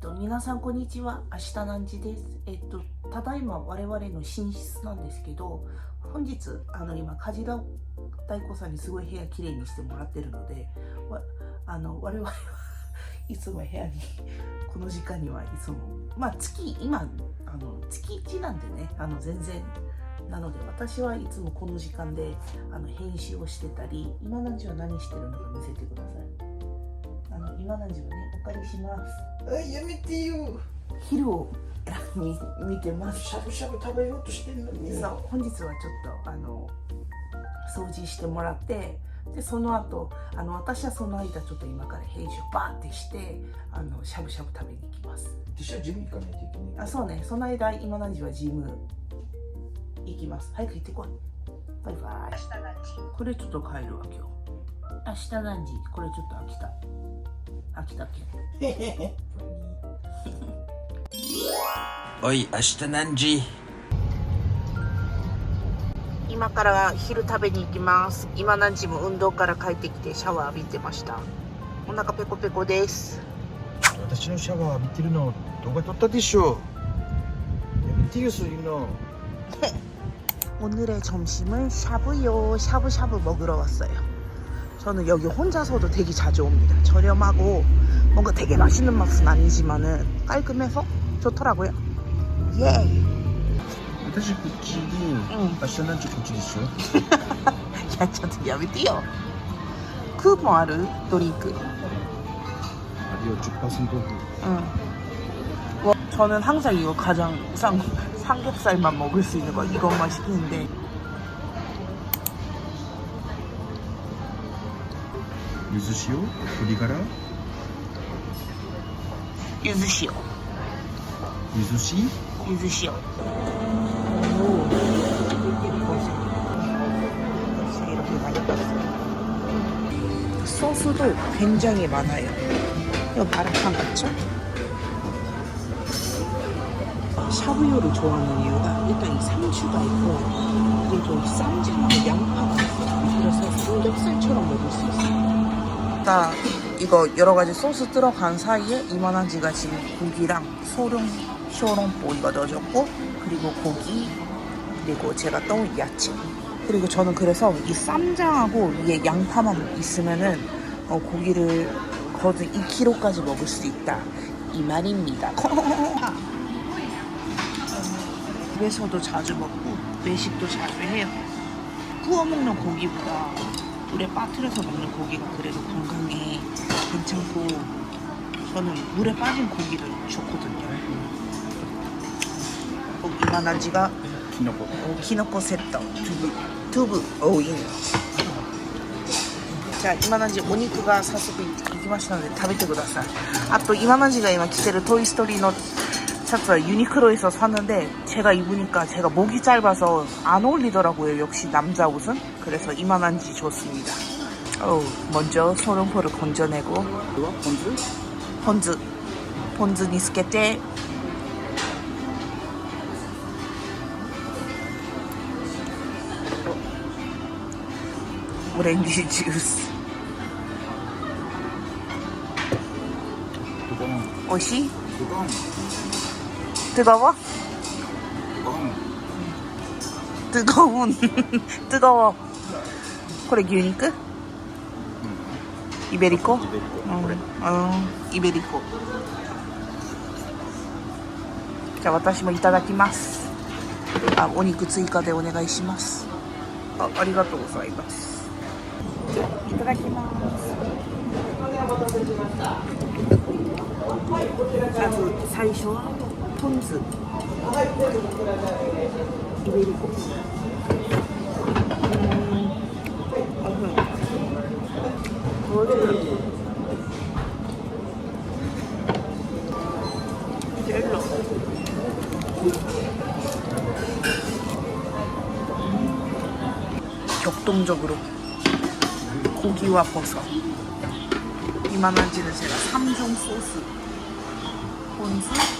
と皆さんこんにちは。明日何時です。えっとただいま我々の寝室なんですけど本日あの今梶田大子さんにすごい部屋きれいにしてもらってるのでわあの我々は いつも部屋にこの時間にはいつもまあ月今あの月1なんでねあの全然。なので私はいつもこの時間であの編集をしてたり今何時は何してるのか見せてください。あの今何時はねお借りします。あやめてよ。昼を見見てます。しゃぶしゃぶ食べようとしてんのに。そう本日はちょっとあの掃除してもらってでその後あの私はその間ちょっと今から編集バーってしてあのしゃぶしゃぶ食べに行きます。私はジム行かないといけない。あそうね。その間今何時はジム行きます。早く行ってこい。バイバイ。これちょっと帰るわ今日明日何時これちょっと秋田秋田県おい明日何時今から昼食べに行きます今何時も運動から帰ってきてシャワー浴びてましたお腹ペコペコです私のシャワー浴びてるの動画撮ったでしょやめてよそういうの 오늘의 점심은 샤브요 샤브샤브 먹으러 왔어요 저는 여기 혼자서도 되게 자주 옵니다 저렴하고 뭔가 되게 맛있는 맛은 아니지만은 깔끔해서 좋더라고요 예 私こっちでうん明日何時こっちでしょ 야, 저도 야비띠요. 그 뭐 알을? 드링크. あるよ10%オフ 응. 뭐, 저는 항상 이거 가장 쌍, 삼겹살만 먹을 수 있는 거 이것만 시키는데 유즈시오? 어디 가라? 유즈시오. 유즈시? 유즈시오. 오 이렇게 많이 봤어요 소스도 굉장히 많아요. 이거 마라탕 같죠? 샤브요를 좋아하는 이유가 일단 이 상추가 있고 그리고 쌈장하고 양파가 있어요. 그래서 삼겹살처럼 먹을 수 있어요. 나 이거 여러 가지 소스 들어간 사이에 이만한 지가 지금 고기랑 소룡, 쇼롱보 이거 넣어줬고 그리고 고기 그리고 제가 떠온 야채 그리고 저는 그래서 이 쌈장하고 위에 양파만 있으면은 어, 고기를 거의 2kg까지 먹을 수 있다 이 말입니다. 집에서도 자주 먹고 외식도 자주 해요. 구워 먹는 고기보다 물에 빠뜨려서 먹는 고기가 그래도 건강에 괜찮고 저는 물에 빠진 고기를 좋거든요. 어, 이만한 지가 きのこキノコセットトゥブトゥブオインじゃあ今のじお肉が早速いきましたので食べてくださいあと今のじが今着てるトイストーリーの 샀어요. 유니크로에서 샀는데 제가 입으니까 제가 목이 짧아서 안 어울리더라고요. 역시 남자 옷은. 그래서 이만한지 좋습니다. 어우, 먼저 소름포를 건져내고. 본즈? 본즈. 본즈 니스케떼. 오렌지 주스. 오시? 뜨거워? ドボン 뜨거운 뜨거워これ牛肉イベリコイベリコうんこれうんイベリコじゃあ私もいただきますあお肉追加でお願いしますあありがとうございますいただきますまず最初は 톤스 그리고 격동적으로 고기와 버섯. 이만한지는 제가 3종 소스. 본수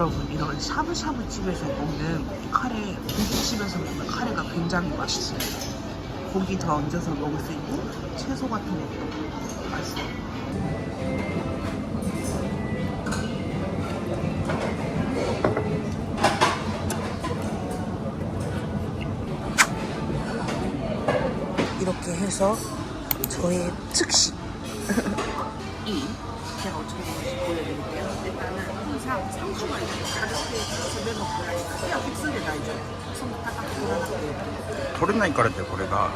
여러분 이런 샤브샤브 집에서 먹는 카레 고깃집에서 먹는 카레가 굉장히 맛있어요. 고기 더 얹어서 먹을 수 있고 채소 같은 것도 맛있어요. 이렇게 해서 저의 특식. 이 제가 어떻게 보여드릴게요. 일단은 항상 상추가 있는 가격대에 집에 먹고요. 그냥 픽스를 나이죠. 손 딱딱 돌아가고 取れないからってこれが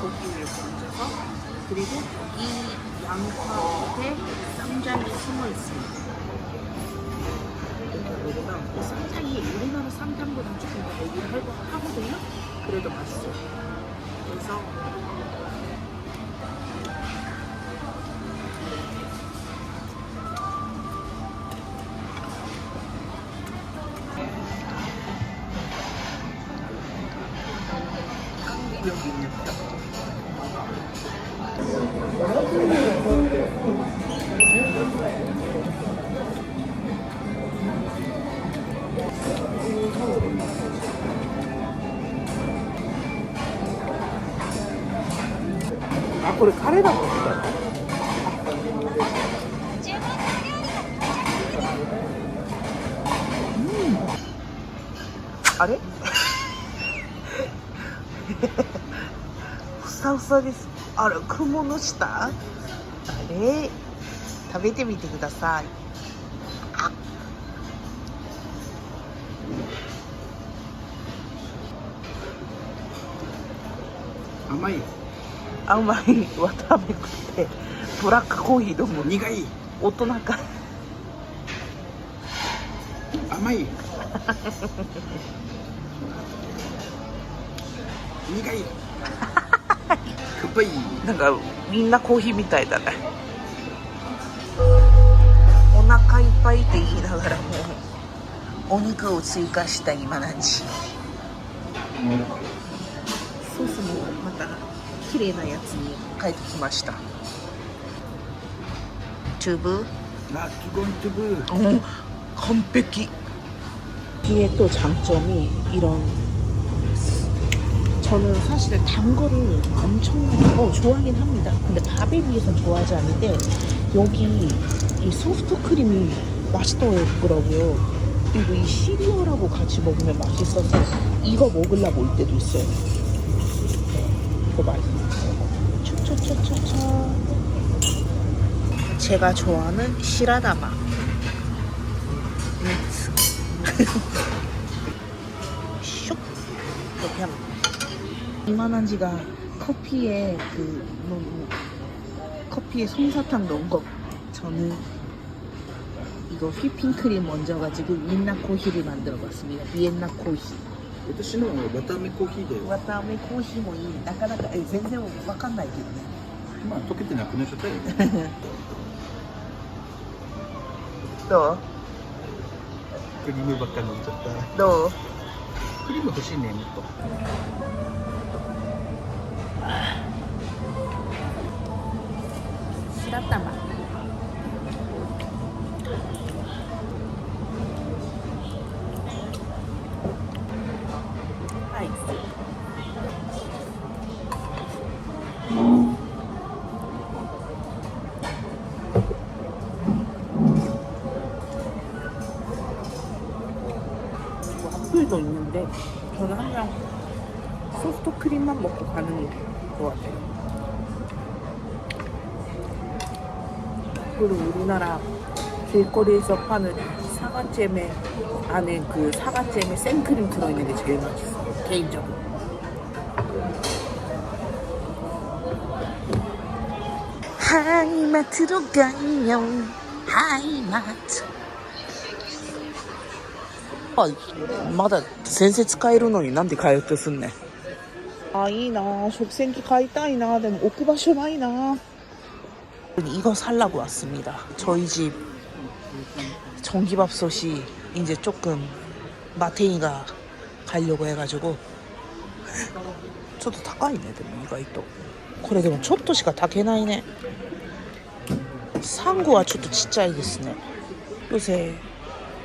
고기를 얹어서 그리고 이 양파 밑에 쌈장이 숨어 있습니다. 이렇게 먹으면 이 쌈장이 우리나라 쌈장보다 조금 더 얘기를 하고 하거든요. 그래도 맛있어요. 그래서 これカレーだもん。みたいな。あれ？ふさふさです。あら雲の下？あれ？食べてみてください。甘い甘いわたべくて、ブラックコーヒーどうも苦い大人か。甘い苦い酸っぱいなんかみんなコーヒーみたいだね。お腹いっぱいって言いながらもお肉を追加した今何時。ソースもまた 綺麗なやつに変えてきました。チューブ 나 두건 두부 어, 완벽히. 뒤에 또 장점이 이런 저는 사실 단 거를 엄청나게 어, 좋아하긴 합니다. 근데 밥에 비해서 좋아하지 않는데 여기 이 소프트 크림이 맛있더라고요. 그리고 이 시리얼하고 같이 먹으면 맛있어서 이거 먹으려고 올 때도 있어요. 이거 맛있어요. 차차차차차. 제가 좋아하는 시라다바. 슉 이렇게 하면 이만한 지가 커피에 그 뭐, 뭐, 커피에 솜사탕 넣은 거 저는 이거 휘핑크림 얹어가지고 위엔나 코히를 만들어 봤습니다. 위엔나 코히. 私のはあめコーヒーで、わたあめコーヒーもいいなかなかえ全然わかんないけどねまあ溶けてなくなっちゃったよ。どう？クリームばっか飲んじゃった。どう？クリーム欲しいね、もっと。 와플도 있는데 저는 항상 소프트 크림만 먹고 가는 것 같아요. 그리고 우리나라 길거리에서 파는 사과잼에 안에 그 사과잼에 생크림 들어있는 게 제일 맛있어 개인적으로 하이마트로 가요 하이마트 あまだ先生使えるのになんで通ってすんねんあいいな食洗機買いたいなでも置く場所ないな이거 살라고 왔습니다 저희 집 전기밥솥이 이제 조금 마탱이가 가려고 해가지고 저도 高いねでも意外とこれでもちょっとしか炊けないねサンゴはちょっとちっちゃいですね 요새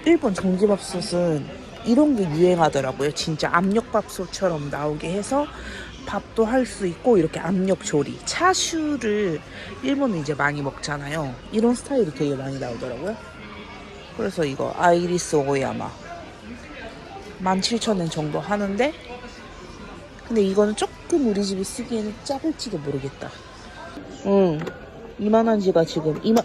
일본 전기밥솥은 이런 게 유행하더라고요. 진짜 압력밥솥처럼 나오게 해서 밥도 할 수 있고 이렇게 압력 조리. 차슈를 일본은 이제 많이 먹잖아요. 이런 스타일이 되게 많이 나오더라고요. 그래서 이거 아이리스 오야마. 17,000엔 정도 하는데 근데 이거는 조금 우리 집이 쓰기에는 작을지도 모르겠다. 응. 이만한 지가 지금 이만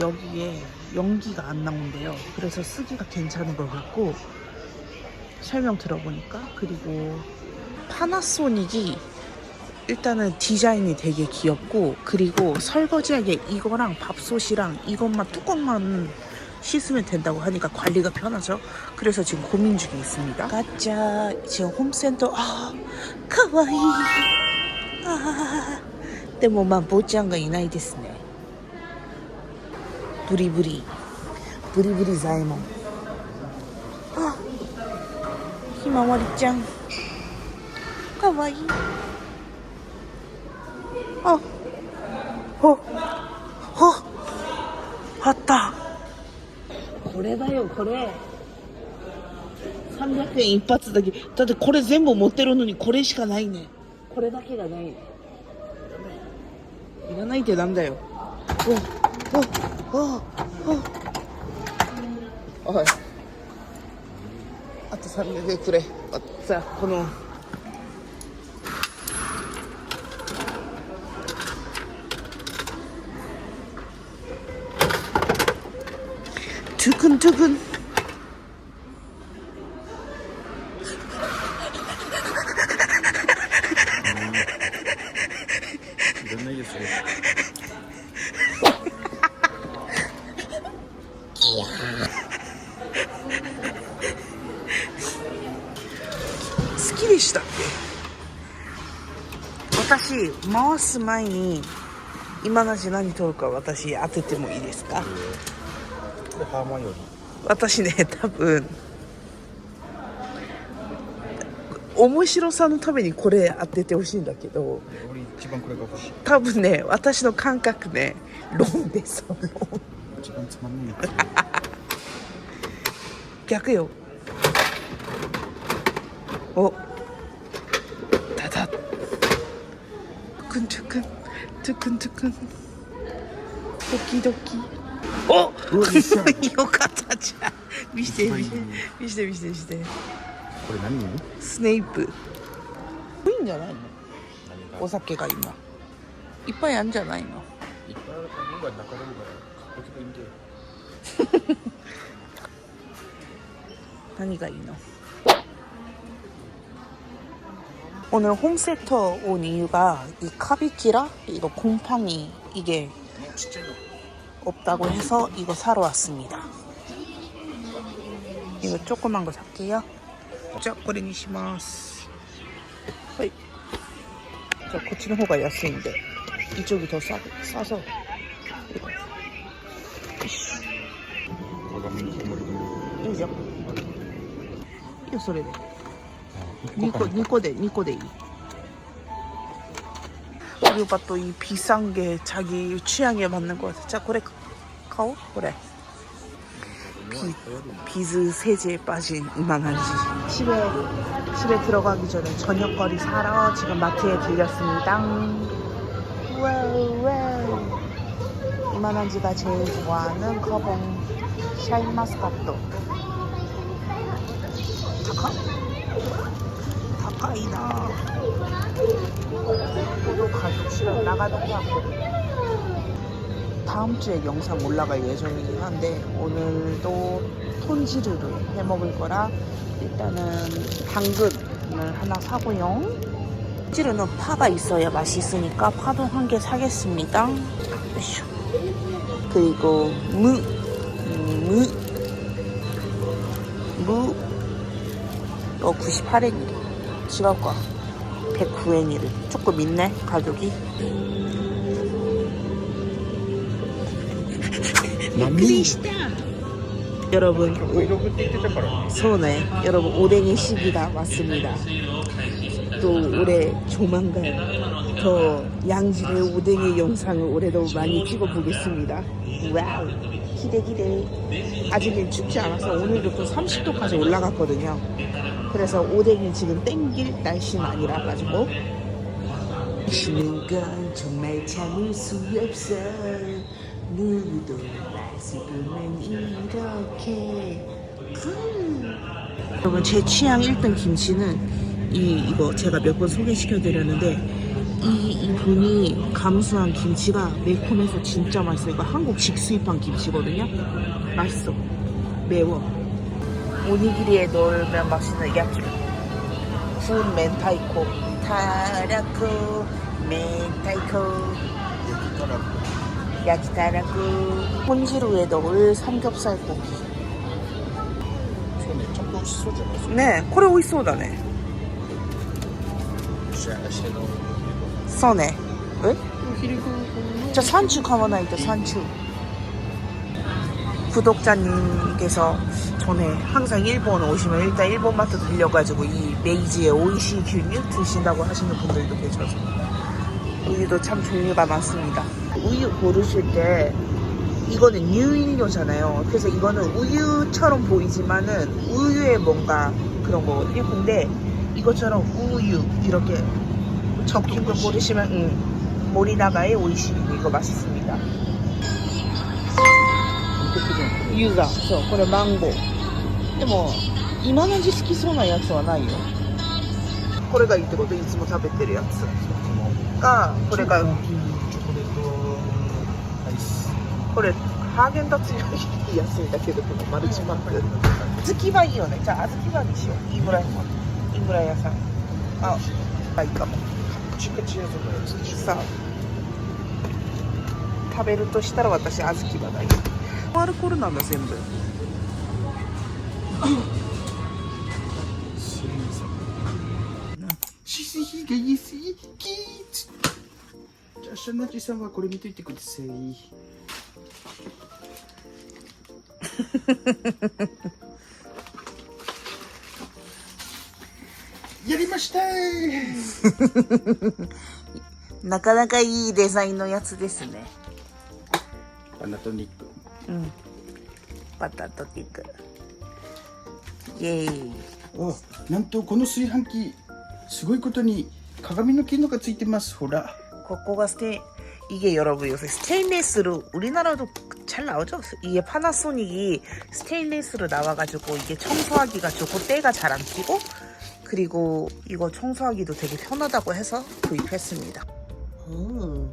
여기에 연기가 안 나온대요. 그래서 쓰기가 괜찮은 것 같고 설명 들어보니까 그리고 파나소닉이 일단은 디자인이 되게 귀엽고 그리고 설거지하게 이거랑 밥솥이랑 이것만 뚜껑만 씻으면 된다고 하니까 관리가 편하죠. 그래서 지금 고민 중에 있습니다. 가짜 지금 홈센터 아 카와이 아 근데もまあ 보장가 이나이 ですね ブリブリ。ブリブリ左衛門あひまわりちゃん。かわいい。あほほあった。これだよこれ。300円一発だけ。だってこれ全部持ってるのにこれしかないね。これだけがない。いらないってなんだよ。おあはいあと300円くれまたこのトゥクントゥクンしたっけ？私回す前に今のう何取るか私当ててもいいですか、えー、ハーマイオリ私ね多分面白さのためにこれ当ててほしいんだけど俺一番これが欲しい多分ね私の感覚ねロンですロン一番つまんない逆よ。お。クントゥクントゥクントゥクンドキドキおよかったじゃん見して見して見して見して見してこれ何スネイプいいんじゃないのお酒が今いっぱいあるんじゃないのいっぱいあるのが中でもから買っとけばいいんだよ何がいいの 오늘 홈세터 온 이유가 이 카비키라 이거 곰팡이 이게 없다고 해서 이거 사러 왔습니다. 이거 조그만 거 살게요. 자, 고래니 시마스. 허이. 자, 고치는 호가 야스인데 이쪽이 더 싸, 싸서 이거. 이거 소리네. 2個2個で2個でいい우리 오빠 또 이 비싼 게 자기 취향에 맞는 거 같아 자 그래 가오 그래 비, 비즈 세제에 빠진 이만한지 집에 집에 들어가기 전에 저녁거리 사러 지금 마트에 들렸습니다 와우 와우 이만한지가 제일 좋아하는 커봉 샤인마스카토 高っ 가이다. 오늘 가족실은 나가는 것 같거든요. 다음 주에 영상 올라갈 예정이긴 한데 오늘도 톤지르를 해 먹을 거라 일단은 당근을 하나 사고요. 찌르는 파가 있어야 맛있으니까 파도 한 개 사겠습니다. 그리고 무, 무, 무, 어, 이거 98엔이래. 지갑과 109엔이를. 조금 있네 가격이. 남미. 여러분 손에 여러분 오뎅이 시기가 왔습니다. 또 올해 조만간 더 양질의 오뎅이 영상을 올해도 많이 찍어보겠습니다. 와우 기대 기대. 아직은 죽지 않아서 오늘도 또 30도까지 올라갔거든요. 그래서 오뎅이 지금 땡길 날씨는 아니라 가지고 쉬는 건 정말 참을 수 없어 누구도 없는 이렇게 음. 여러분 제 취향 1등 김치는 이 이거 제가 몇 번 소개시켜 드렸는데 이 이 분이 감수한 김치가 매콤해서 진짜 맛있어요. 이거 한국 직수입한 김치거든요. 맛있어. 매워. 오니기리에 넣으면 맛있는 야끼 구운 멘타이코. 타라쿠 멘타이코. 야키타라쿠. 혼지루에 넣을 삼겹살 고기. 손에 조금 씻어주면서 네, 코레 오이소다네. 써네 왜? 저 산추 가만히 있다 산추. 구독자님께서 전에 항상 일본 오시면 일단 일본 마트 들려가지고 이 메이지의 오이시 균유 드신다고 하시는 분들도 계셔서. 우유도 참 종류가 많습니다. 우유 고르실 때 이거는 유인료잖아요. 그래서 이거는 우유처럼 보이지만은 우유에 뭔가 그런 거거든요 근데 이것처럼 우유 이렇게 적힌 걸 고르시면 응. 모리나가의 오이시 이거 맛있습니다 ユーザー。そうこれマンゴー。でも今の時ち好きそうなやつはないよ。これがいいってこといつも食べてるやつ。がこれがこれハーゲンダッツより安いだけどこのマルチマック、うん、小豆はいいよね。じゃあ小豆はにしよう。いいぐらいも。いいぐらい屋さん。あぱいかも。さあ。食べるとしたら私小豆はだよアルコールなんだ全部。じゃあシャナチさんはこれ見といてください。やりました なかなかいいデザインのやつですね。パナトニック うんバターとティックイエーイおなんとこの炊飯器すごいことに鏡の機能がついてますほら 코코가 스테 이게 여러분 요새 스테인리스로 우리나라도 잘 나오죠? 이게 파나소닉이 스테인리스로 나와가지고 이게 청소하기가 좋고 때가 잘 안 튀고 그리고 이거 청소하기도 되게 편하다고 해서 구입했습니다. 음.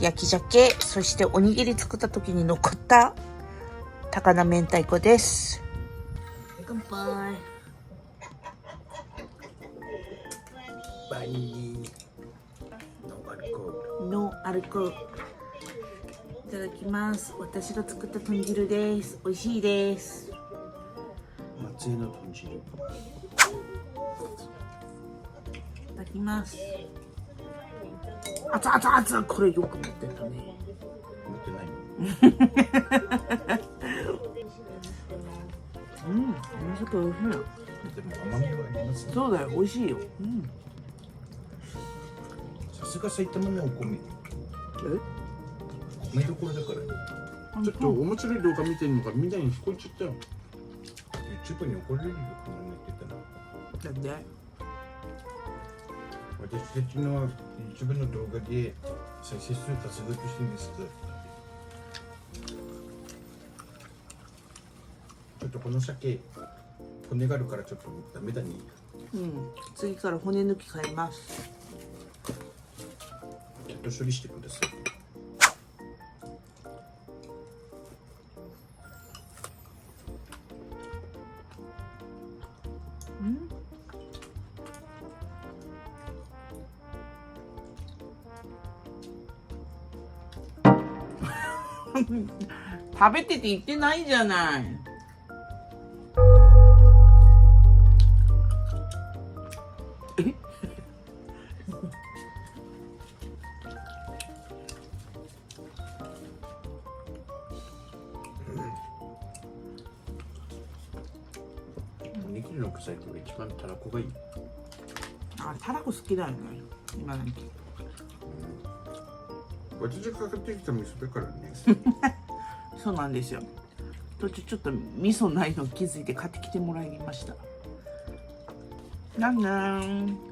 焼き鮭そしておにぎり作った時に残った高菜明太子です。乾杯。バイノンアルコール。のアルコール。いただきます。私が作った豚汁です。美味しいです。松江の豚汁。いただきます熱々熱これよく持ってたね。持ってないの。うん、めちゃくちゃ美味しいでも甘みはありますね。そうだよ美味しいよ。うん。さすが埼玉のお米。え？米どころだから。ちょっと面白い動画見てるのがみんなに聞こえちゃったよ。YouTube に怒られるよこんなの言ってたらなんで？私たちの YouTube の動画で再生数稼ごうとしてるんですちょっとこの鮭骨があるからちょっとダメだね。うん。次から骨抜き買います。ちょっと処理してください食べてて言ってないじゃない。え？おにぎりの具材と一番たらこがいい。あたらこ好きだよね。今なん。か私がかかってきた味噌だからね そうなんですよ。途中ちょっと味噌ないの気づいて買ってきてもらいました。なんなん。